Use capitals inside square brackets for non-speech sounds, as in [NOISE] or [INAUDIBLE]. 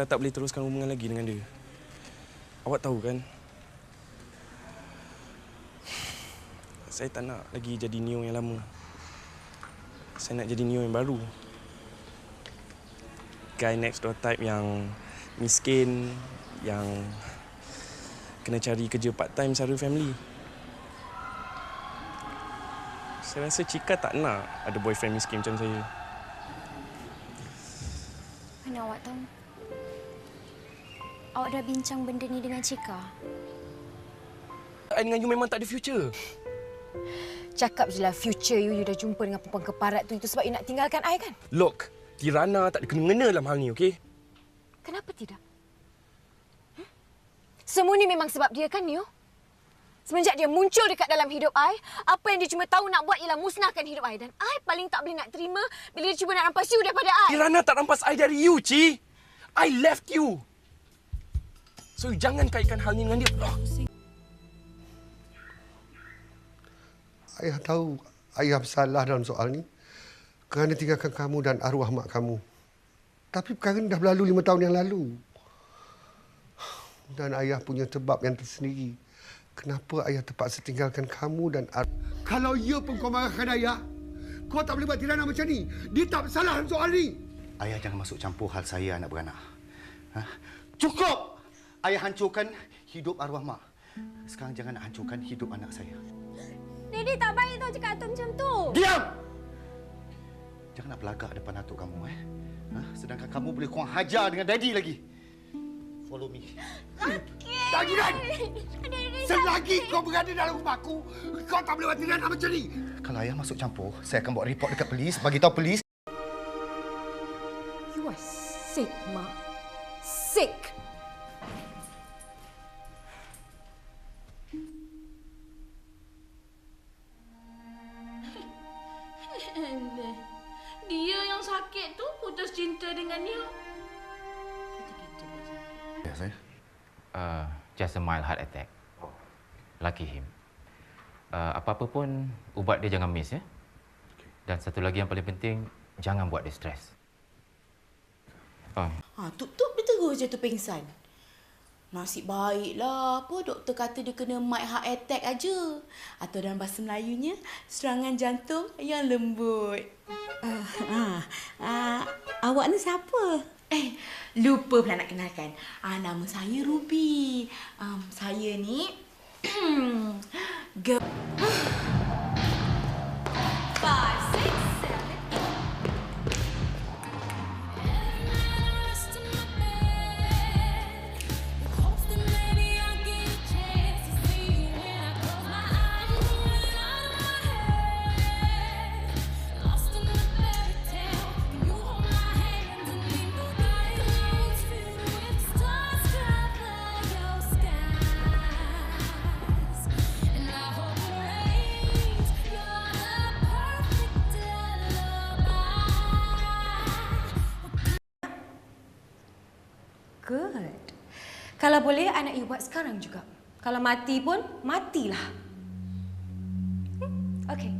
dah tak boleh teruskan hubungan lagi dengan dia. Awak tahu kan? Saya tak nak lagi jadi Neo yang lama. Saya nak jadi Neo yang baru. Guy next door type yang miskin, yang kena cari kerja part time sara family. Saya rasa Cika tak nak ada boyfriend miskin macam saya. Mana awak tahu? Awak dah bincang benda ni dengan Cika? I dengan you memang tak ada future. Cakap je lah future you, you dah jumpa dengan perempuan keparat tu. Itu sebab you nak tinggalkan I kan? Look, Tirana tak ada kena-mengena dalam hal ni, okey? Kenapa tidak? Hmm? Semua ni memang sebab dia kan, Neo? Semenjak dia muncul dekat dalam hidup I, apa yang dia cuma tahu nak buat ialah musnahkan hidup I. Dan I paling tak boleh nak terima bila dia cuba nak rampas you daripada I. Tirana tak rampas I dari you, Ci. I left you. So, you jangan kaitkan hal ni dengan dia. Oh. Ayah tahu ayah bersalah dalam soal ni kerana tinggalkan kamu dan arwah mak kamu. Tapi perkara ni dah berlalu lima tahun yang lalu. Dan ayah punya sebab yang tersendiri. Kenapa ayah terpaksa tinggalkan kamu dan ar- Kalau ia pun kau marahkan ayah, kau tak boleh buat Tirana macam ni. Dia tak bersalah dalam soal ni. Ayah jangan masuk campur hal saya anak beranak. Ha? Cukup! Ayah hancurkan hidup arwah mak. Sekarang jangan nak hancurkan hidup anak saya. Daddy tak baik tau cakap atuk macam tu. Diam! Jangan nak belagak depan atuk kamu eh. Ha? Sedangkan kamu boleh kurang hajar dengan daddy lagi. Follow me. Lagi dan! Selagi kau berada dalam rumahku, kau tak boleh buat Tirana macam ni. Kalau ayah masuk campur, saya akan buat report dekat polis, bagi tahu polis You are sick, Ma. Sick. Dia yang sakit tu putus cinta dengan Neo. Ya, saya. Uh, just a mild heart attack. Lucky him. Uh, apa-apa pun, ubat dia jangan miss ya. Dan satu lagi yang paling penting, jangan buat dia stres. Oh, Ha, tutup dia terus je tu pingsan. Nasib baiklah apa doktor kata dia kena mild heart attack aja. Atau dalam bahasa Melayunya, serangan jantung yang lembut. Uh, uh, uh, awak ni siapa? Eh, lupa pula nak kenalkan. Ah, nama saya Ruby. Um, saya ni [CLEARS THROAT] girl. Kalau boleh, anak you buat sekarang juga. Kalau mati pun, matilah. Hmm? Okay.